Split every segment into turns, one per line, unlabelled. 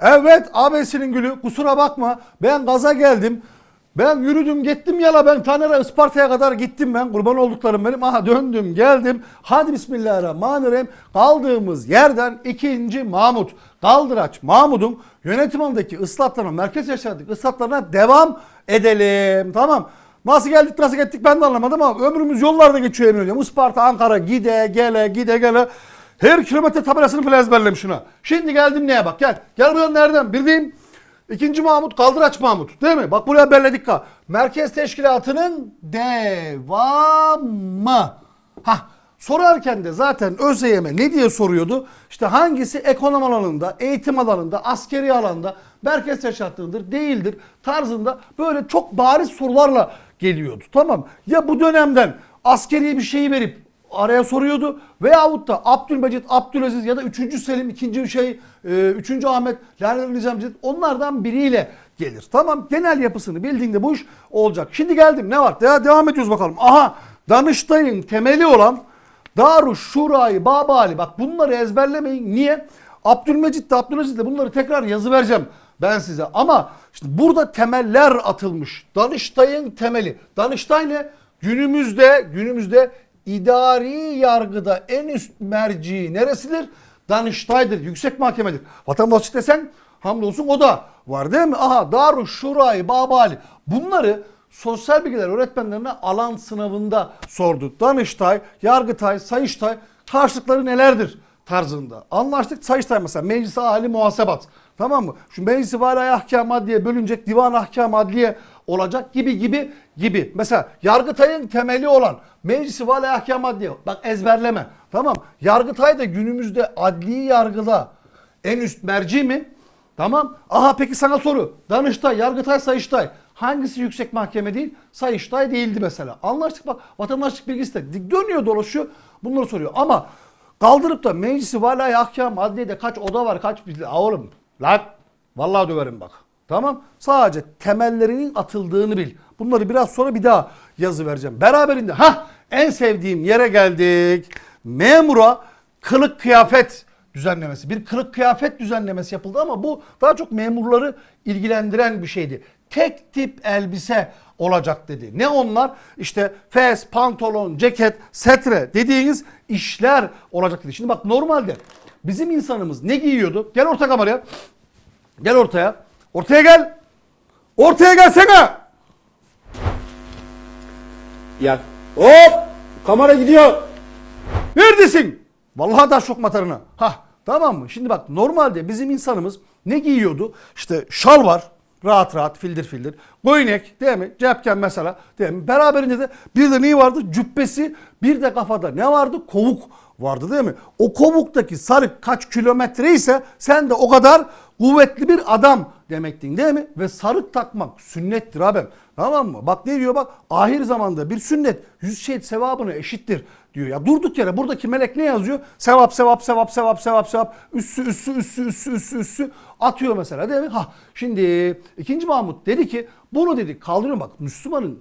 Evet abesinin gülü kusura bakma ben gaza geldim. Ben yürüdüm gittim yala ben Taner'e Isparta'ya kadar gittim ben kurban olduklarım benim. Aha döndüm geldim. Hadi bismillahirrahmanirrahim. Kaldığımız yerden ikinci Mahmut. Kaldıraç Mahmut'un yönetim alanındaki ıslatlarına, merkez yaşadık ıslatlarına devam edelim. Tamam. Nasıl geldik nasıl gittik ben de anlamadım ama ömrümüz yollarda geçiyor emin ediyorum. Isparta, Ankara gide gele gide gele. Her kilometre tabelasını falan ezberlemiş şuna. Şimdi geldim neye bak gel. Gel buraya nereden? Bildiğim ikinci Mahmut Kaldıraç Mahmut değil mi? Bak buraya belledik ha. Merkez Teşkilatı'nın devamı. Hah sorarken de zaten ÖSYM ne diye soruyordu? İşte hangisi ekonomi alanında, eğitim alanında, askeri alanda merkez teşkilatındır, değildir tarzında böyle çok bariz sorularla geliyordu. Tamam. Ya bu dönemden askeri bir şeyi verip araya soruyordu. Veyahut da Abdülmecit, Abdülaziz ya da 3. Selim, 2. şey, 3. Ahmet, Lale Nizam Cid onlardan biriyle gelir. Tamam genel yapısını bildiğinde bu iş olacak. Şimdi geldim ne var? Ya devam ediyoruz bakalım. Aha Danıştay'ın temeli olan Daruş Şura'yı, Babali bak bunları ezberlemeyin. Niye? Abdülmecit de Abdülaziz de bunları tekrar yazı vereceğim ben size. Ama işte burada temeller atılmış. Danıştay'ın temeli. Danıştay ne? Günümüzde günümüzde idari yargıda en üst merci neresidir? Danıştay'dır, yüksek mahkemedir. Vatandaşlık desen hamdolsun o da var değil mi? Aha Daruş Şura'yı, Babali bunları sosyal bilgiler öğretmenlerine alan sınavında sordu. Danıştay, Yargıtay, Sayıştay karşılıkları nelerdir tarzında. Anlaştık Sayıştay mesela meclis hali muhasebat. Tamam mı? Şu meclisi var ahkam adliye bölünecek divan ahkam adliye olacak gibi gibi gibi. Mesela Yargıtay'ın temeli olan meclisi var ahkam adliye. Bak ezberleme. Tamam. Yargıtay da günümüzde adli yargıda en üst merci mi? Tamam. Aha peki sana soru. Danıştay, Yargıtay, Sayıştay. Hangisi yüksek mahkeme değil? Sayıştay değildi mesela. Anlaştık bak vatandaşlık bilgisi de dönüyor dolaşıyor bunları soruyor. Ama kaldırıp da meclisi vallahi ahkam adliyede kaç oda var kaç. Aa oğlum lan vallahi döverim bak. Tamam sadece temellerinin atıldığını bil. Bunları biraz sonra bir daha yazı vereceğim. Beraberinde ha en sevdiğim yere geldik. Memura kılık kıyafet düzenlemesi. Bir kılık kıyafet düzenlemesi yapıldı ama bu daha çok memurları ilgilendiren bir şeydi. Tek tip elbise olacak dedi. Ne onlar? İşte fes, pantolon, ceket, setre dediğiniz işler olacak dedi. Şimdi bak normalde bizim insanımız ne giyiyordu? Gel orta kameraya. Gel ortaya. Ortaya gel. Ortaya gelsene.
Ya hop kamera gidiyor.
Neredesin? Vallahi da şok matarına. Ha tamam mı? Şimdi bak normalde bizim insanımız ne giyiyordu? İşte şal var. Rahat rahat fildir fildir. Boynek değil mi? Cepken mesela değil mi? Beraberinde de bir de neyi vardı? Cübbesi bir de kafada ne vardı? Kovuk vardı değil mi? O kovuktaki sarık kaç kilometre ise sen de o kadar kuvvetli bir adam demektin değil mi? Ve sarık takmak sünnettir abim. Tamam mı? Bak ne diyor bak ahir zamanda bir sünnet yüz şehit sevabına eşittir diyor. Ya durduk yere buradaki melek ne yazıyor? Sevap sevap sevap sevap sevap sevap üssü üssü üssü üssü üssü üssü atıyor mesela değil mi? Ha şimdi ikinci Mahmut dedi ki bunu dedi kaldırıyorum bak Müslümanın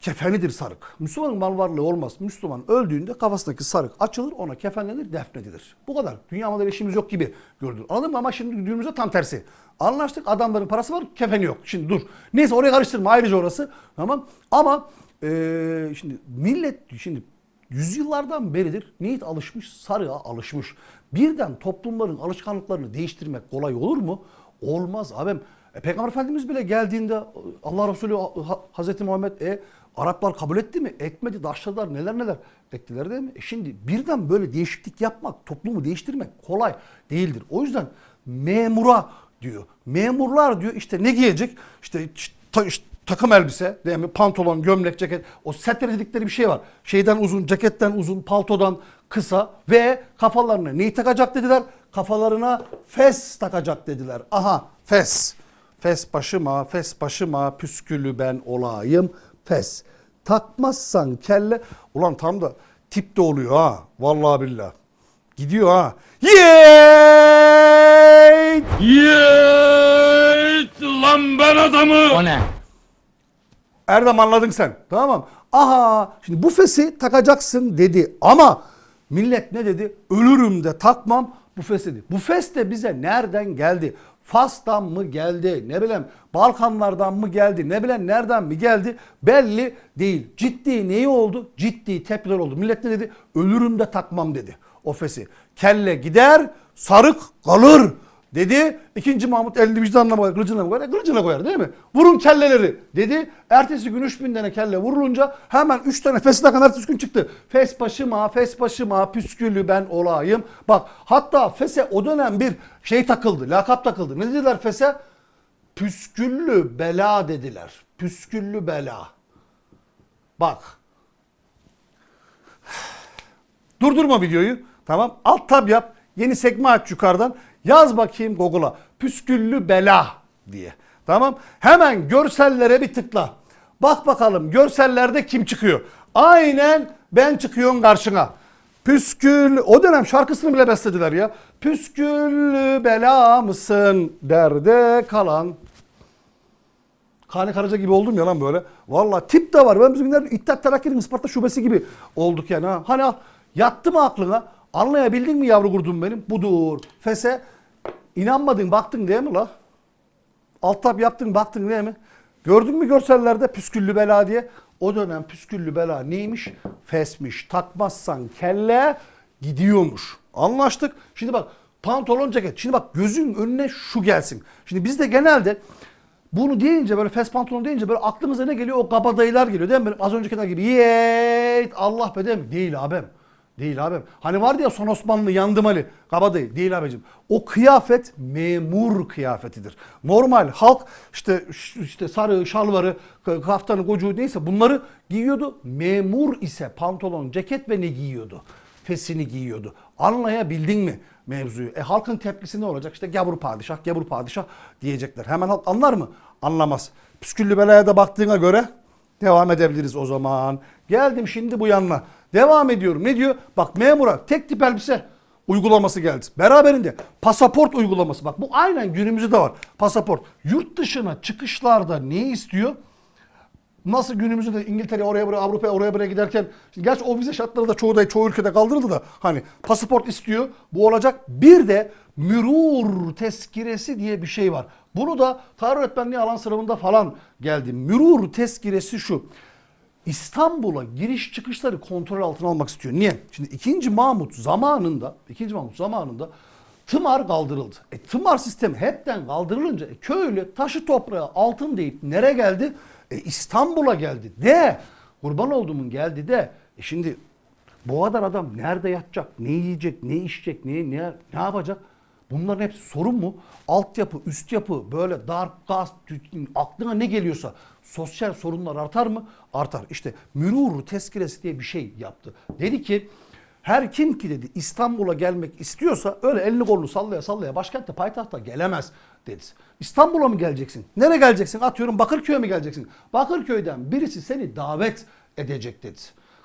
kefenidir sarık. Müslümanın mal varlığı olmaz. Müslüman öldüğünde kafasındaki sarık açılır ona kefenlenir defnedilir. Bu kadar. Dünya malıyla işimiz yok gibi gördün. Anladın mı? Ama şimdi günümüzde tam tersi. Anlaştık adamların parası var kefeni yok. Şimdi dur. Neyse oraya karıştırma ayrıca orası. Tamam. Ama eee, şimdi millet şimdi yüzyıllardan beridir niyet alışmış sarığa alışmış. Birden toplumların alışkanlıklarını değiştirmek kolay olur mu? Olmaz abim. E, Peygamber Efendimiz bile geldiğinde Allah Resulü Ha- Hazreti Muhammed e, Araplar kabul etti mi? Etmedi. Daşladılar neler neler ettiler değil mi? E şimdi birden böyle değişiklik yapmak, toplumu değiştirmek kolay değildir. O yüzden memura diyor. Memurlar diyor işte ne giyecek? İşte ta- işte takım elbise değil mi? Pantolon, gömlek, ceket. O setre dedikleri bir şey var. Şeyden uzun, ceketten uzun, paltodan kısa ve kafalarına neyi takacak dediler? Kafalarına fes takacak dediler. Aha fes. Fes başıma, fes başıma, püskülü ben olayım. Fes. Takmazsan kelle. Ulan tam da tip de oluyor ha. Vallahi billah. Gidiyor ha. Yeeey!
Yeeet lan ben adamı.
O ne?
Erdem anladın sen. Tamam? Aha şimdi bu fesi takacaksın dedi ama millet ne dedi? Ölürüm de takmam bu fes dedi. Bu fes de bize nereden geldi? Fas'tan mı geldi? Ne bileyim Balkanlardan mı geldi? Ne bileyim nereden mi geldi? Belli değil. Ciddi neyi oldu? Ciddi tepkiler oldu. Millet ne dedi? Ölürüm de takmam dedi o fesi. Kelle gider, sarık kalır dedi. İkinci Mahmut elini vicdanına koyar, kılıcına koyar, e, kılıcına koyar değil mi? Vurun kelleleri dedi. Ertesi gün 3000 tane kelle vurulunca hemen 3 tane fesi takan ertesi gün çıktı. Fes başıma, fes başıma, püsküllü ben olayım. Bak hatta fese o dönem bir şey takıldı, lakap takıldı. Ne dediler fese? Püsküllü bela dediler. Püsküllü bela. Bak Durdurma videoyu. Tamam. Alt tab yap. Yeni sekme aç yukarıdan. Yaz bakayım Google'a. Püsküllü bela diye. Tamam. Hemen görsellere bir tıkla. Bak bakalım görsellerde kim çıkıyor. Aynen ben çıkıyorum karşına. Püskül o dönem şarkısını bile beslediler ya. Püsküllü bela mısın derde kalan. Kane Karaca gibi oldum ya lan böyle. Valla tip de var. Ben bizim günler İttihat Terakki'nin Isparta şubesi gibi olduk yani. Ha. Hani yattı mı aklına? Anlayabildin mi yavru kurdum benim? Budur. Fese inanmadın baktın değil mi la? Alt tab yaptın baktın değil mi? Gördün mü görsellerde püsküllü bela diye? O dönem püsküllü bela neymiş? Fesmiş. Takmazsan kelle gidiyormuş. Anlaştık. Şimdi bak pantolon ceket. Şimdi bak gözün önüne şu gelsin. Şimdi bizde genelde bunu deyince böyle fes pantolon deyince böyle aklımıza ne geliyor? O kabadayılar geliyor değil mi? Benim az öncekiler gibi yeet Allah be değil mi? Değil abim. Değil abim. Hani vardı ya son Osmanlı yandım Ali. Kabadayı. Değil abicim. O kıyafet memur kıyafetidir. Normal halk işte işte sarı şalvarı, kaftanı, gocuğu neyse bunları giyiyordu. Memur ise pantolon, ceket ve ne giyiyordu? Fesini giyiyordu. Anlayabildin mi mevzuyu? E halkın tepkisi ne olacak? İşte gavur padişah, gavur padişah diyecekler. Hemen halk anlar mı? Anlamaz. Püsküllü belaya da baktığına göre devam edebiliriz o zaman. Geldim şimdi bu yanına. Devam ediyorum. Ne diyor? Bak memura tek tip elbise uygulaması geldi. Beraberinde pasaport uygulaması. Bak bu aynen günümüzde var. Pasaport. Yurt dışına çıkışlarda ne istiyor? Nasıl günümüzde de İngiltere oraya buraya Avrupa'ya oraya buraya giderken gerçi o vize şartları da çoğu da çoğu ülkede kaldırıldı da hani pasaport istiyor bu olacak. Bir de mürur tezkiresi diye bir şey var. Bunu da tarih öğretmenliği alan sınavında falan geldi. Mürur tezkiresi şu. İstanbul'a giriş çıkışları kontrol altına almak istiyor. Niye? Şimdi 2. Mahmut zamanında 2. Mahmut zamanında tımar kaldırıldı. E, tımar sistemi hepten kaldırılınca e, köylü taşı toprağı altın deyip nereye geldi? E, İstanbul'a geldi de kurban olduğumun geldi de e, şimdi bu kadar adam nerede yatacak, ne yiyecek, ne içecek, ne, ne, ne yapacak? Bunların hepsi sorun mu? Altyapı, üst yapı, böyle dar, gaz, aklına ne geliyorsa sosyal sorunlar artar mı? Artar. İşte mürur tezkiresi diye bir şey yaptı. Dedi ki her kim ki dedi İstanbul'a gelmek istiyorsa öyle elini kolunu sallaya sallaya başkentte payitahta gelemez dedi. İstanbul'a mı geleceksin? Nereye geleceksin? Atıyorum Bakırköy'e mi geleceksin? Bakırköy'den birisi seni davet edecek dedi.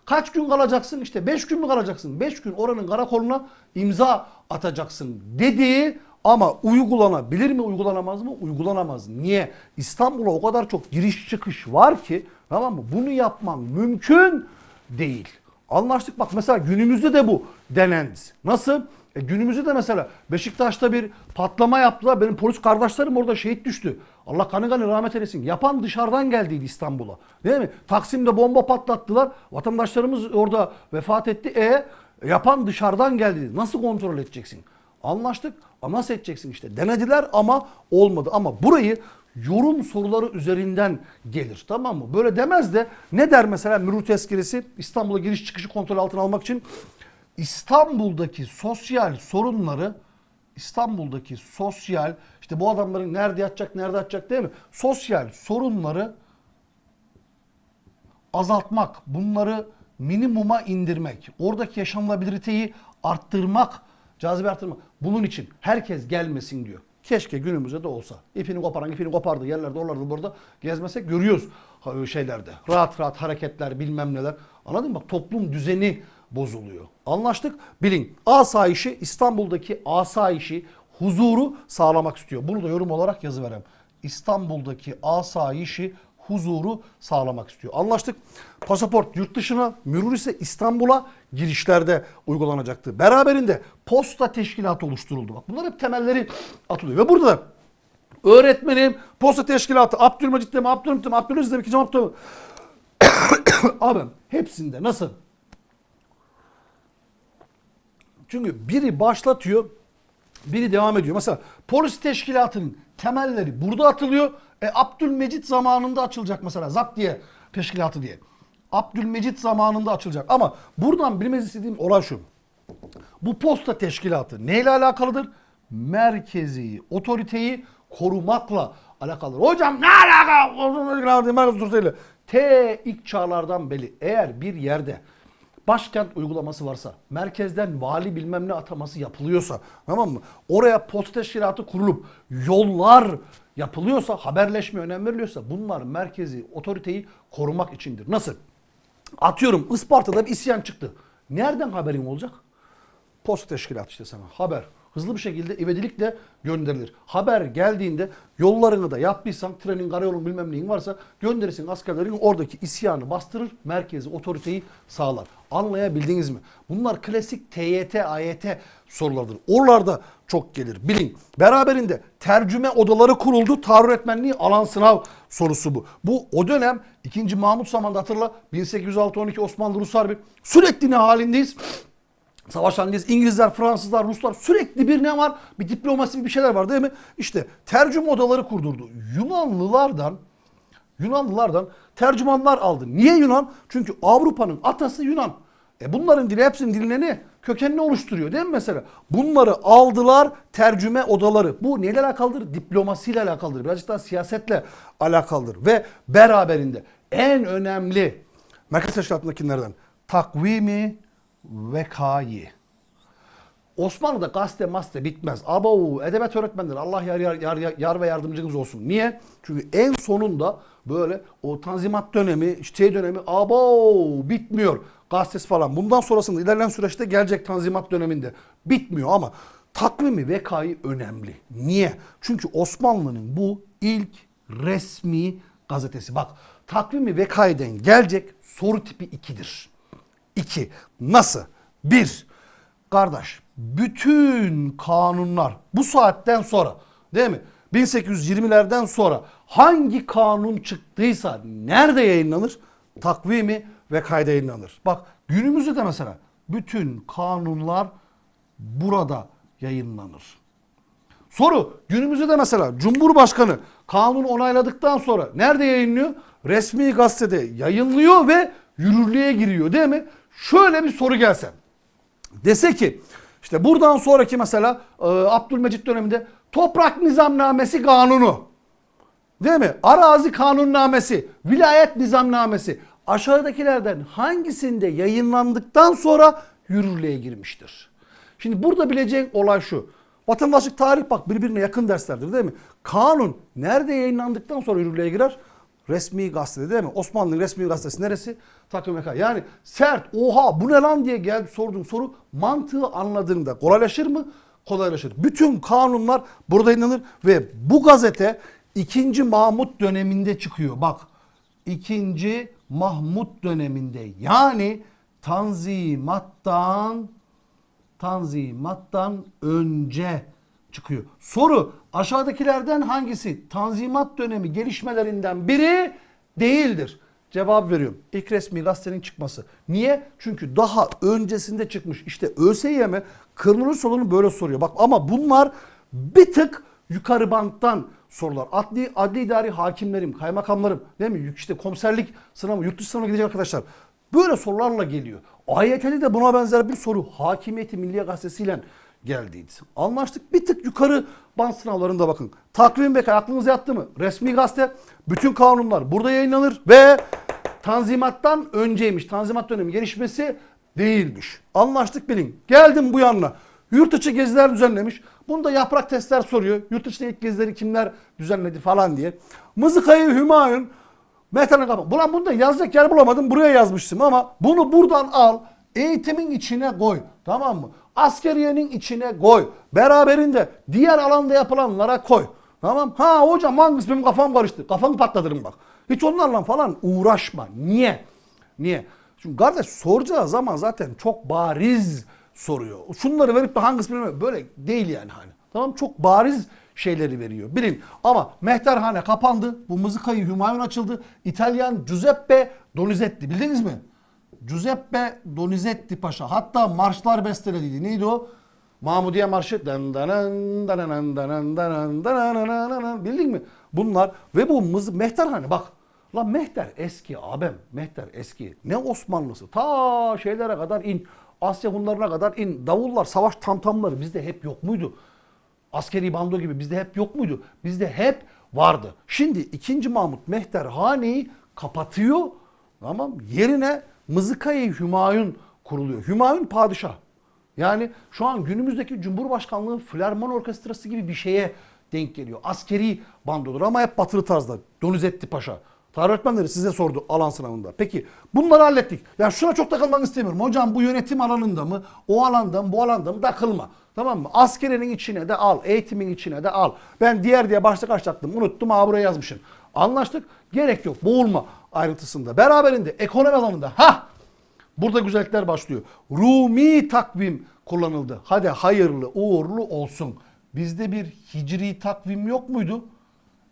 Kaç gün kalacaksın? İşte 5 gün mü kalacaksın? 5 gün oranın karakoluna imza atacaksın dedi. Ama uygulanabilir mi uygulanamaz mı? Uygulanamaz. Niye? İstanbul'a o kadar çok giriş çıkış var ki tamam mı? Bunu yapman mümkün değil. Anlaştık bak mesela günümüzde de bu denendi. Nasıl? E günümüzde de mesela Beşiktaş'ta bir patlama yaptılar. Benim polis kardeşlerim orada şehit düştü. Allah kanı kanı rahmet eylesin. Yapan dışarıdan geldiydi İstanbul'a. Değil mi? Taksim'de bomba patlattılar. Vatandaşlarımız orada vefat etti. E yapan dışarıdan geldi. Nasıl kontrol edeceksin? Anlaştık. Ama nasıl edeceksin işte? Denediler ama olmadı. Ama burayı yorum soruları üzerinden gelir. Tamam mı? Böyle demez de ne der mesela Mürür Tezkiresi İstanbul'a giriş çıkışı kontrol altına almak için İstanbul'daki sosyal sorunları İstanbul'daki sosyal işte bu adamların nerede yatacak nerede yatacak değil mi? Sosyal sorunları azaltmak, bunları minimuma indirmek, oradaki yaşanılabiliriteyi arttırmak, cazibe arttırmak. Bunun için herkes gelmesin diyor. Keşke günümüzde de olsa. İpini koparan ipini kopardı yerlerde oralarda burada gezmesek görüyoruz şeylerde. Rahat rahat hareketler bilmem neler. Anladın mı? Bak toplum düzeni bozuluyor. Anlaştık. Bilin asayişi İstanbul'daki asayişi huzuru sağlamak istiyor. Bunu da yorum olarak yazıverem. İstanbul'daki asayişi huzuru sağlamak istiyor. Anlaştık. Pasaport yurt dışına, mürür ise İstanbul'a girişlerde uygulanacaktı. Beraberinde posta teşkilatı oluşturuldu. Bak bunlar hep temelleri atılıyor. Ve burada da öğretmenim, posta teşkilatı, Abdülmecit mi, Abdülhamit mi, Abdülaziz mi, İkinci Mahmut mu? Abi hepsinde nasıl? Çünkü biri başlatıyor, biri devam ediyor. Mesela polis teşkilatının temelleri burada atılıyor. E, Abdülmecit zamanında açılacak mesela ZAP diye teşkilatı diye. Abdülmecit zamanında açılacak. Ama buradan bilmenizi istediğim olay şu. Bu posta teşkilatı neyle alakalıdır? Merkezi otoriteyi korumakla alakalıdır. Hocam ne alaka? Merkezi otoriteyle. T ilk çağlardan beri eğer bir yerde başkent uygulaması varsa, merkezden vali bilmem ne ataması yapılıyorsa, tamam mı? Oraya posta teşkilatı kurulup yollar yapılıyorsa, haberleşme önem veriliyorsa bunlar merkezi otoriteyi korumak içindir. Nasıl? Atıyorum Isparta'da bir isyan çıktı. Nereden haberin olacak? Posta teşkilatı işte sana haber. Hızlı bir şekilde ivedilikle gönderilir. Haber geldiğinde yollarını da yaptıysan, trenin, karayolun bilmem neyin varsa gönderirsin askerlerin oradaki isyanı bastırır, merkezi otoriteyi sağlar. Anlayabildiniz mi? Bunlar klasik TYT, AYT sorulardır. Oralarda çok gelir. Bilin. Beraberinde tercüme odaları kuruldu. Tarih öğretmenliği alan sınav sorusu bu. Bu o dönem 2. Mahmut zamanında hatırla 1806-12 Osmanlı Rus Harbi sürekli ne halindeyiz? Savaş. İngilizler, Fransızlar, Ruslar sürekli bir ne var? Bir diplomasi bir şeyler var değil mi? İşte tercüme odaları kurdurdu. Yunanlılardan Yunanlılardan tercümanlar aldı. Niye Yunan? Çünkü Avrupa'nın atası Yunan. E bunların dili hepsinin diline ne? Kökenini oluşturuyor değil mi mesela? Bunları aldılar tercüme odaları. Bu neyle alakalıdır? Diplomasiyle alakalıdır. Birazcık daha siyasetle alakalıdır. Ve beraberinde en önemli merkez teşkilatındakilerden takvimi vekayı. Osmanlı'da gazete maste bitmez. Abo edebiyat öğretmenleri Allah yar, yar, yar, yar ve yardımcınız olsun. Niye? Çünkü en sonunda böyle o tanzimat dönemi, şey dönemi abo bitmiyor. Gazetesi falan. Bundan sonrasında ilerleyen süreçte gelecek tanzimat döneminde bitmiyor ama takvimi vekayı önemli. Niye? Çünkü Osmanlı'nın bu ilk resmi gazetesi. Bak takvimi vekayeden gelecek soru tipi 2'dir. 2. Nasıl? 1. Kardeş bütün kanunlar bu saatten sonra değil mi? 1820'lerden sonra hangi kanun çıktıysa nerede yayınlanır? Takvimi ve kayda yayınlanır. Bak günümüzde de mesela bütün kanunlar burada yayınlanır. Soru günümüzde de mesela Cumhurbaşkanı kanunu onayladıktan sonra nerede yayınlıyor? Resmi gazetede yayınlıyor ve yürürlüğe giriyor değil mi? Şöyle bir soru gelse. Dese ki işte buradan sonraki mesela e, Abdülmecit döneminde toprak nizamnamesi kanunu değil mi? Arazi kanunnamesi, vilayet nizamnamesi aşağıdakilerden hangisinde yayınlandıktan sonra yürürlüğe girmiştir? Şimdi burada bileceğin olay şu. Vatandaşlık tarih bak birbirine yakın derslerdir değil mi? Kanun nerede yayınlandıktan sonra yürürlüğe girer? Resmi gazetede değil mi? Osmanlı'nın resmi gazetesi neresi? Takvim Veka. Yani sert, oha bu ne lan diye geldi sorduğun soru mantığı anladığında kolaylaşır mı? Kolaylaşır. Bütün kanunlar burada yayınlanır ve bu gazete 2. Mahmut döneminde çıkıyor. Bak 2. Mahmut döneminde yani Tanzimat'tan Tanzimat'tan önce çıkıyor. Soru aşağıdakilerden hangisi Tanzimat dönemi gelişmelerinden biri değildir? Cevap veriyorum. İlk resmi gazetenin çıkması. Niye? Çünkü daha öncesinde çıkmış. İşte ÖSYM kırmızı solunu böyle soruyor. Bak ama bunlar bir tık yukarı banttan sorular. Adli, adli idari hakimlerim, kaymakamlarım değil mi? İşte komiserlik sınavı, yurt dışı sınavına gidecek arkadaşlar. Böyle sorularla geliyor. AYT'de de buna benzer bir soru Hakimiyeti Milliye Gazetesi'yle geldiydi. Anlaştık bir tık yukarı band sınavlarında bakın. Takvim Bekay aklınıza yattı mı? Resmi gazete bütün kanunlar burada yayınlanır ve Tanzimat'tan önceymiş. Tanzimat dönemi gelişmesi değilmiş. Anlaştık bilin. Geldim bu yanına. Yurt içi geziler düzenlemiş. Bunda yaprak testler soruyor. Yurt içinde ilk gezileri kimler düzenledi falan diye. Mızıkayı Hümayun Mehtap'ın kapı. Ulan bunda yazacak yer bulamadım. Buraya yazmıştım ama bunu buradan al. Eğitimin içine koy. Tamam mı? Askeriyenin içine koy. Beraberinde diğer alanda yapılanlara koy. Tamam. Ha hocam hangisi benim kafam karıştı. Kafanı patlatırım bak. Hiç onlarla falan uğraşma. Niye? Niye? Çünkü kardeş soracağı zaman zaten çok bariz soruyor. Şunları verip de hangisini bilmiyorum. Böyle değil yani hani. Tamam çok bariz şeyleri veriyor. Bilin. Ama Mehterhane kapandı. Bu mızıkayı Hümayun açıldı. İtalyan Giuseppe Donizetti. Bildiniz mi? Giuseppe Donizetti Paşa. Hatta marşlar bestelediydi. Neydi o? Mahmudiye Marşı. Bildin mi? Bunlar ve bu mız Mehterhane bak. Lan Mehter eski abim. Mehter eski. Ne Osmanlısı. Ta şeylere kadar in. Asya Hunlarına kadar in. Davullar, savaş tamtamları bizde hep yok muydu? Askeri bando gibi bizde hep yok muydu? Bizde hep vardı. Şimdi 2. Mahmut Mehter haneyi kapatıyor. Tamam Yerine Mızıkayı Hümayun kuruluyor. Hümayun padişah. Yani şu an günümüzdeki Cumhurbaşkanlığı Filarmon Orkestrası gibi bir şeye denk geliyor. Askeri bandodur ama hep batılı tarzda. Donizetti Paşa. Tarih öğretmenleri size sordu alan sınavında. Peki bunları hallettik. Ya şuna çok takılmak istemiyorum. Hocam bu yönetim alanında mı, o alanda mı, bu alanda mı takılma. Tamam mı? Askerinin içine de al, eğitimin içine de al. Ben diğer diye başlık açacaktım. Unuttum ha buraya yazmışım. Anlaştık. Gerek yok. Boğulma ayrıntısında. Beraberinde ekonomi alanında. Ha! Burada güzellikler başlıyor. Rumi takvim kullanıldı. Hadi hayırlı uğurlu olsun. Bizde bir hicri takvim yok muydu?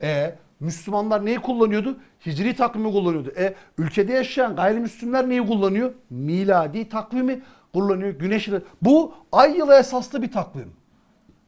E Müslümanlar neyi kullanıyordu? Hicri takvimi kullanıyordu. E ülkede yaşayan gayrimüslimler neyi kullanıyor? Miladi takvimi kullanıyor. Güneş. Bu ay yılı esaslı bir takvim.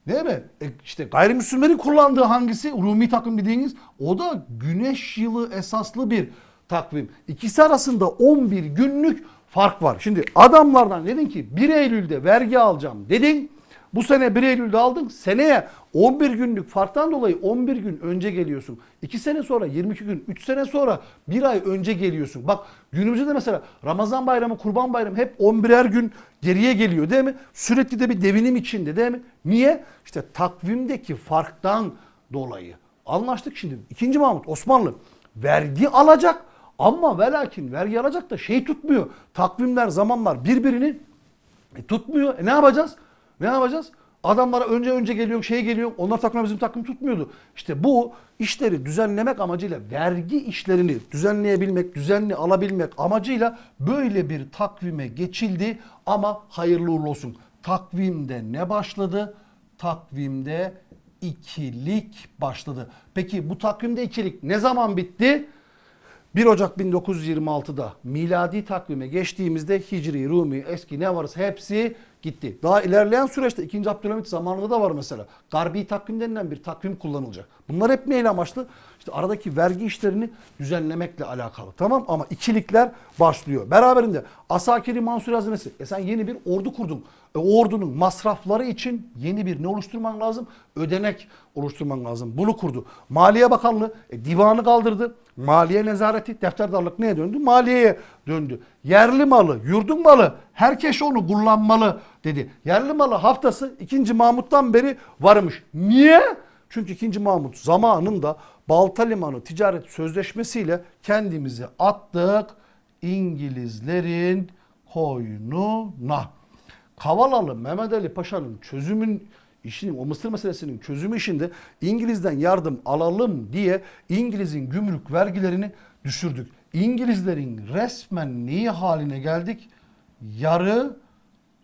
Değil mi? E işte gayrimüslimlerin kullandığı hangisi? Rumi takvim dediğiniz o da güneş yılı esaslı bir takvim. İkisi arasında 11 günlük fark var. Şimdi adamlardan dedin ki 1 Eylül'de vergi alacağım dedin. Bu sene 1 Eylül'de aldın. Seneye 11 günlük farktan dolayı 11 gün önce geliyorsun. 2 sene sonra 22 gün, 3 sene sonra 1 ay önce geliyorsun. Bak günümüzde de mesela Ramazan bayramı, Kurban bayramı hep 11'er gün geriye geliyor değil mi? Sürekli de bir devinim içinde değil mi? Niye? İşte takvimdeki farktan dolayı. Anlaştık şimdi. 2. Mahmut Osmanlı vergi alacak ama ve lakin vergi alacak da şey tutmuyor. Takvimler, zamanlar birbirini e, tutmuyor. E ne yapacağız? Ne yapacağız? Adamlara önce önce geliyor, şey geliyor. Onlar takvim bizim takvim tutmuyordu. İşte bu işleri düzenlemek amacıyla vergi işlerini düzenleyebilmek, düzenli alabilmek amacıyla böyle bir takvime geçildi ama hayırlı uğurlu olsun. Takvimde ne başladı? Takvimde ikilik başladı. Peki bu takvimde ikilik ne zaman bitti? 1 Ocak 1926'da miladi takvime geçtiğimizde Hicri, Rumi, eski ne varsa hepsi gitti. Daha ilerleyen süreçte 2. Abdülhamit zamanında da var mesela. Garbi takvim denilen bir takvim kullanılacak. Bunlar hep neyle amaçlı? İşte aradaki vergi işlerini düzenlemekle alakalı. Tamam ama ikilikler başlıyor. Beraberinde Asakiri Mansur Hazinesi. E sen yeni bir ordu kurdun. E ordunun masrafları için yeni bir ne oluşturman lazım? Ödenek oluşturman lazım. Bunu kurdu. Maliye Bakanlığı e, divanı kaldırdı. Maliye nezareti, defterdarlık neye döndü? Maliyeye döndü. Yerli malı, yurdun malı, herkes onu kullanmalı dedi. Yerli malı haftası 2. Mahmut'tan beri varmış. Niye? Çünkü 2. Mahmut zamanında Balta Limanı ticaret sözleşmesiyle kendimizi attık İngilizlerin koynuna. Kavalalı Mehmet Ali Paşa'nın çözümün işinin o Mısır meselesinin çözümü işinde İngiliz'den yardım alalım diye İngiliz'in gümrük vergilerini düşürdük. İngilizlerin resmen neyi haline geldik? Yarı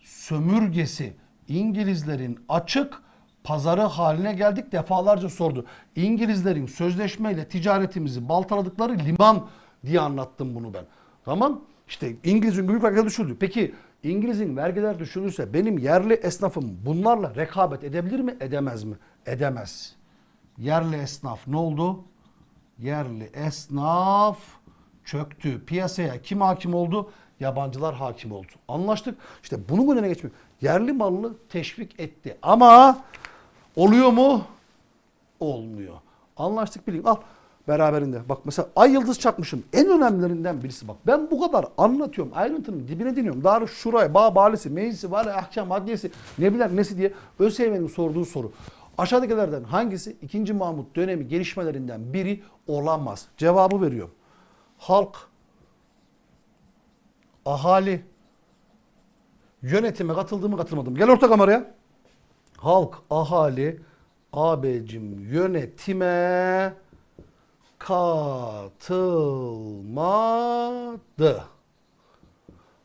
sömürgesi. İngilizlerin açık pazarı haline geldik defalarca sordu. İngilizlerin sözleşmeyle ticaretimizi baltaladıkları liman diye anlattım bunu ben. Tamam? İşte İngiliz'in gümrük vergileri düşürdü. Peki İngiliz'in vergiler düşürülürse benim yerli esnafım bunlarla rekabet edebilir mi? Edemez mi? Edemez. Yerli esnaf ne oldu? Yerli esnaf çöktü. Piyasaya kim hakim oldu? Yabancılar hakim oldu. Anlaştık. İşte bunun önüne geçmek. Yerli malını teşvik etti. Ama oluyor mu? Olmuyor. Anlaştık bileyim. Al beraberinde. Bak mesela ay yıldız çakmışım. En önemlilerinden birisi bak. Ben bu kadar anlatıyorum. Ayrıntının dibine diniyorum. Daha şuraya bağ balisi, meclisi, var ahkam, adliyesi, ne bilen nesi diye ÖSYM'nin sorduğu soru. Aşağıdakilerden hangisi 2. Mahmut dönemi gelişmelerinden biri olamaz? Cevabı veriyorum. Halk, ahali, yönetime katıldı mı katılmadı mı? Gel orta kameraya. Halk, ahali, abecim yönetime katılmadı.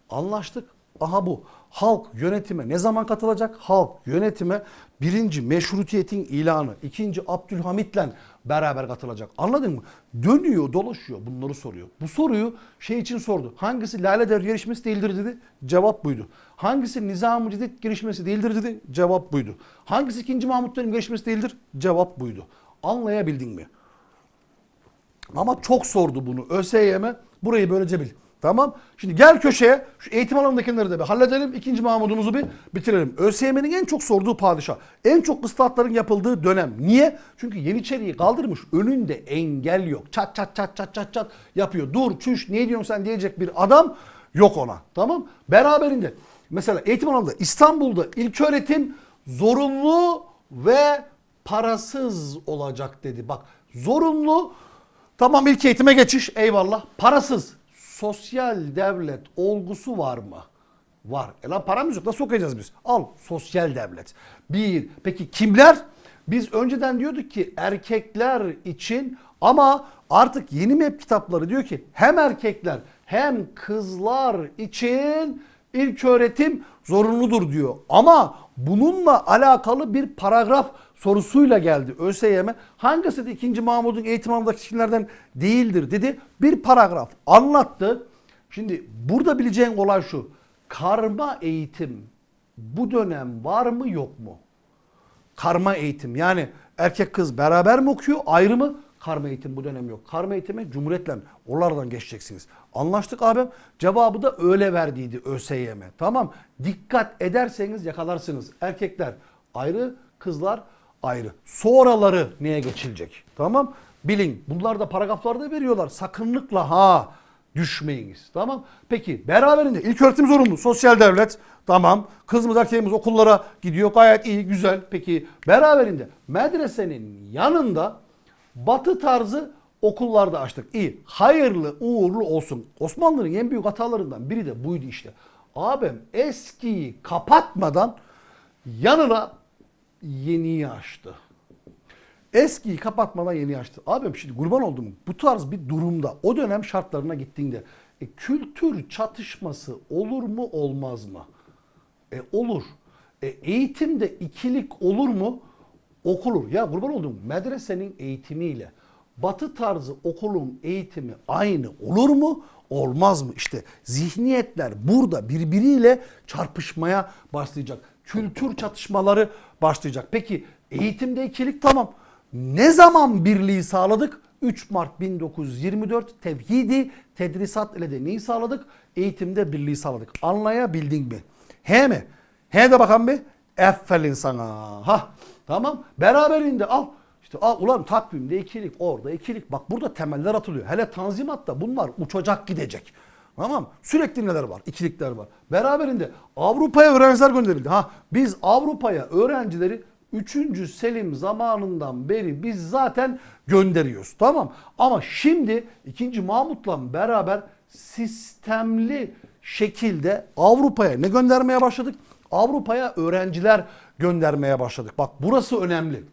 Anlaştık. Aha bu. Halk yönetime ne zaman katılacak? Halk yönetime birinci meşrutiyetin ilanı, ikinci Abdülhamit'le beraber katılacak. Anladın mı? Dönüyor, dolaşıyor bunları soruyor. Bu soruyu şey için sordu. Hangisi Lale Devri gelişmesi değildir dedi. Cevap buydu. Hangisi Nizam-ı Cedid gelişmesi değildir dedi. Cevap buydu. Hangisi 2. Mahmut dönemi gelişmesi değildir? Cevap buydu. Anlayabildin mi? Ama çok sordu bunu ÖSYM. Burayı böylece bil. Tamam. Şimdi gel köşeye şu eğitim alanındakileri de bir halledelim. İkinci Mahmud'umuzu bir bitirelim. ÖSYM'nin en çok sorduğu padişah. En çok ıslahatların yapıldığı dönem. Niye? Çünkü Yeniçeri'yi kaldırmış. Önünde engel yok. Çat çat çat çat çat çat yapıyor. Dur çüş ne diyorsun sen diyecek bir adam yok ona. Tamam. Beraberinde mesela eğitim alanında İstanbul'da ilk öğretim zorunlu ve parasız olacak dedi. Bak zorunlu Tamam ilk eğitime geçiş eyvallah. Parasız. Sosyal devlet olgusu var mı? Var. E lan paramız yok. Nasıl okuyacağız biz? Al sosyal devlet. Bir. Peki kimler? Biz önceden diyorduk ki erkekler için ama artık yeni map kitapları diyor ki hem erkekler hem kızlar için ilk öğretim zorunludur diyor. Ama bununla alakalı bir paragraf sorusuyla geldi ÖSYM. Hangisi de 2. Mahmud'un eğitim alanındaki kişilerden değildir dedi. Bir paragraf anlattı. Şimdi burada bileceğin olay şu. Karma eğitim bu dönem var mı yok mu? Karma eğitim yani erkek kız beraber mi okuyor ayrı mı? Karma eğitim bu dönem yok. Karma eğitime cumhuriyetle oralardan geçeceksiniz. Anlaştık abim. Cevabı da öyle verdiydi ÖSYM. Tamam. Dikkat ederseniz yakalarsınız. Erkekler ayrı, kızlar ayrı. Sonraları neye geçilecek? Tamam. Bilin. Bunlar da paragraflarda veriyorlar. Sakınlıkla ha düşmeyiniz. Tamam. Peki beraberinde ilk öğretim zorunlu. Sosyal devlet. Tamam. Kızımız erkeğimiz okullara gidiyor. Gayet iyi, güzel. Peki beraberinde medresenin yanında batı tarzı okullarda açtık. İyi. Hayırlı, uğurlu olsun. Osmanlı'nın en büyük hatalarından biri de buydu işte. Abim eskiyi kapatmadan yanına yeniyi açtı. Eskiyi kapatmadan yeni açtı. Abim şimdi kurban oldum. Bu tarz bir durumda o dönem şartlarına gittiğinde e, kültür çatışması olur mu olmaz mı? E, olur. E, eğitimde ikilik olur mu? Okulur. Ya kurban oldum. Medresenin eğitimiyle batı tarzı okulun eğitimi aynı olur mu? Olmaz mı? İşte zihniyetler burada birbiriyle çarpışmaya başlayacak. Kültür çatışmaları başlayacak. Peki eğitimde ikilik tamam. Ne zaman birliği sağladık? 3 Mart 1924 tevhidi tedrisat ile de neyi sağladık? Eğitimde birliği sağladık. Anlayabildin mi? He mi? He de bakalım bir. Effelin sana. Ha tamam. Beraberinde al. İşte al ulan takvimde ikilik, orada ikilik. Bak burada temeller atılıyor. Hele tanzimatta bunlar uçacak gidecek. Tamam Sürekli neler var? İkilikler var. Beraberinde Avrupa'ya öğrenciler gönderildi. Ha biz Avrupa'ya öğrencileri 3. Selim zamanından beri biz zaten gönderiyoruz. Tamam. Ama şimdi 2. Mahmut'la beraber sistemli şekilde Avrupa'ya ne göndermeye başladık? Avrupa'ya öğrenciler göndermeye başladık. Bak burası önemli.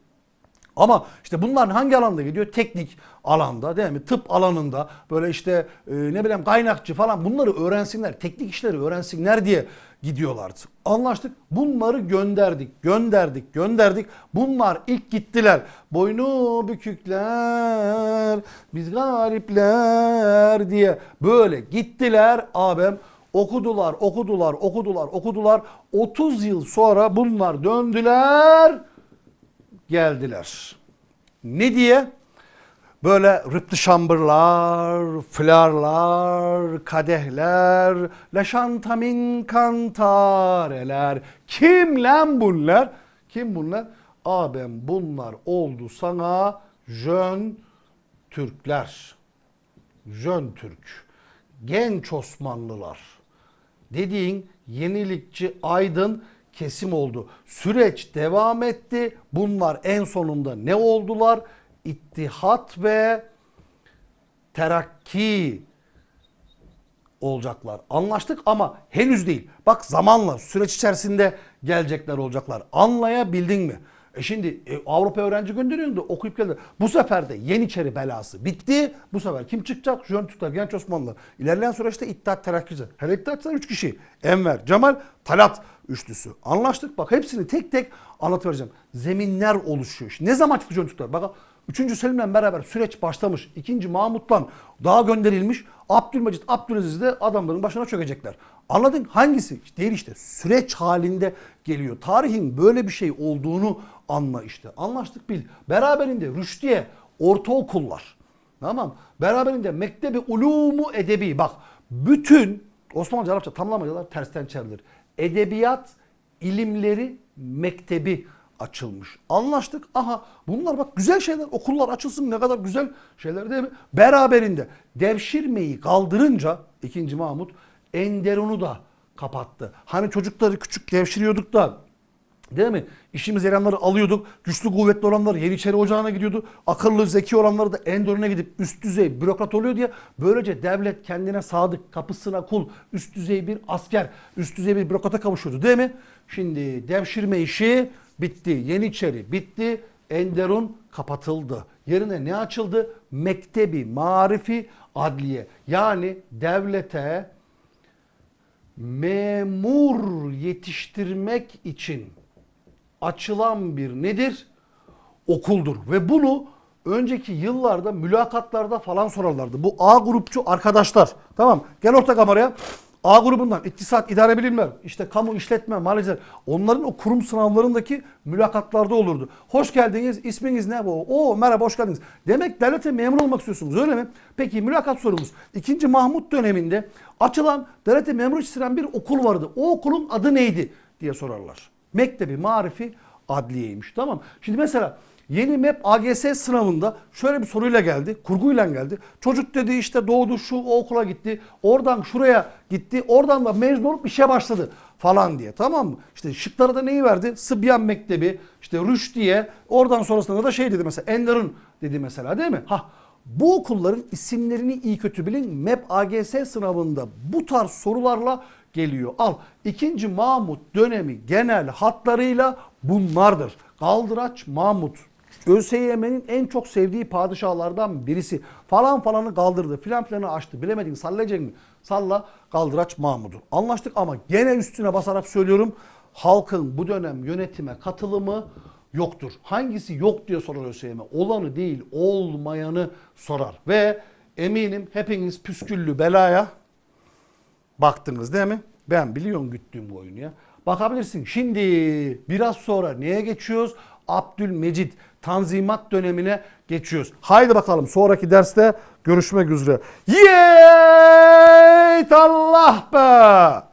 Ama işte bunlar hangi alanda gidiyor? Teknik alanda değil mi? Tıp alanında böyle işte e, ne bileyim kaynakçı falan bunları öğrensinler. Teknik işleri öğrensinler diye gidiyorlardı. Anlaştık. Bunları gönderdik, gönderdik, gönderdik. Bunlar ilk gittiler. Boynu bükükler, biz garipler diye böyle gittiler abim. Okudular, okudular, okudular, okudular. 30 yıl sonra bunlar döndüler geldiler. Ne diye? Böyle rıptı şambırlar, flarlar, kadehler, leşantamin kantareler. Kim lan bunlar? Kim bunlar? Abim bunlar oldu sana jön Türkler. Jön Türk. Genç Osmanlılar dediğin yenilikçi aydın kesim oldu. Süreç devam etti. Bunlar en sonunda ne oldular? İttihat ve terakki olacaklar. Anlaştık ama henüz değil. Bak zamanla süreç içerisinde gelecekler olacaklar. Anlayabildin mi? E şimdi e, Avrupa öğrenci gönderiyorsun da okuyup geldi. Bu sefer de Yeniçeri belası bitti. Bu sefer kim çıkacak? Jön Türkler, Genç Osmanlılar. İlerleyen süreçte İttihat Terakkici. Hele İttihatçılar 3 kişi. Enver, Cemal, Talat üçlüsü. Anlaştık bak hepsini tek tek anlatıvereceğim. Zeminler oluşuyor. İşte ne zaman çıktı Jön Türkler? Bak 3. Selim'le beraber süreç başlamış. 2. Mahmut'tan daha gönderilmiş. Abdülmecit, Abdülaziz de adamların başına çökecekler. Anladın? Hangisi? Değil işte. Süreç halinde geliyor. Tarihin böyle bir şey olduğunu anla işte. Anlaştık bil. Beraberinde Rüşdiye ortaokullar. Tamam. Beraberinde Mektebi Ulumu Edebi. Bak bütün Osmanlıca Arapça tamlamacalar tersten çevrilir. Edebiyat ilimleri mektebi açılmış. Anlaştık. Aha bunlar bak güzel şeyler. Okullar açılsın ne kadar güzel şeyler değil mi? Beraberinde devşirmeyi kaldırınca 2. Mahmut Enderun'u da kapattı. Hani çocukları küçük devşiriyorduk da Değil mi? İşimiz yaranları alıyorduk. Güçlü kuvvetli olanlar Yeniçeri Ocağı'na gidiyordu. Akıllı zeki olanları da Endor'una gidip üst düzey bürokrat oluyor diye böylece devlet kendine sadık, kapısına kul, üst düzey bir asker, üst düzey bir bürokrata kavuşuyordu değil mi? Şimdi devşirme işi bitti. Yeniçeri bitti. Enderun kapatıldı. Yerine ne açıldı? Mektebi, marifi, adliye. Yani devlete memur yetiştirmek için açılan bir nedir? Okuldur. Ve bunu önceki yıllarda mülakatlarda falan sorarlardı. Bu A grupçu arkadaşlar. Tamam. Gel orta kameraya. A grubundan iktisat, idare bilimler, işte kamu işletme, maliyeler. Onların o kurum sınavlarındaki mülakatlarda olurdu. Hoş geldiniz. İsminiz ne bu? Oo merhaba hoş geldiniz. Demek devlete memur olmak istiyorsunuz öyle mi? Peki mülakat sorumuz. 2. Mahmut döneminde açılan devlete memur yetiştiren bir okul vardı. O okulun adı neydi diye sorarlar. Mektebi Marifi Adliyeymiş. Tamam. Şimdi mesela yeni MEP AGS sınavında şöyle bir soruyla geldi. Kurguyla geldi. Çocuk dedi işte doğdu şu o okula gitti. Oradan şuraya gitti. Oradan da mezun olup işe başladı falan diye. Tamam mı? İşte şıklara da neyi verdi? Sıbyan Mektebi, işte Rüşdiye. Oradan sonrasında da şey dedi mesela Enderun dedi mesela değil mi? Ha bu okulların isimlerini iyi kötü bilin. MEP AGS sınavında bu tarz sorularla geliyor. Al. 2. Mahmut dönemi genel hatlarıyla bunlardır. Kaldıraç Mahmut. ÖSYM'nin en çok sevdiği padişahlardan birisi. Falan falanı kaldırdı. Filan filanı açtı. Bilemedin sallayacak mı? Salla Kaldıraç Mahmut'u. Anlaştık ama gene üstüne basarak söylüyorum. Halkın bu dönem yönetime katılımı yoktur. Hangisi yok diye sorar ÖSYM. Olanı değil olmayanı sorar. Ve eminim hepiniz püsküllü belaya baktınız değil mi? Ben biliyorum güttüğüm bu oyunu ya. Bakabilirsin. Şimdi biraz sonra neye geçiyoruz? Abdülmecid Tanzimat dönemine geçiyoruz. Haydi bakalım sonraki derste görüşmek üzere. Yeet Allah be!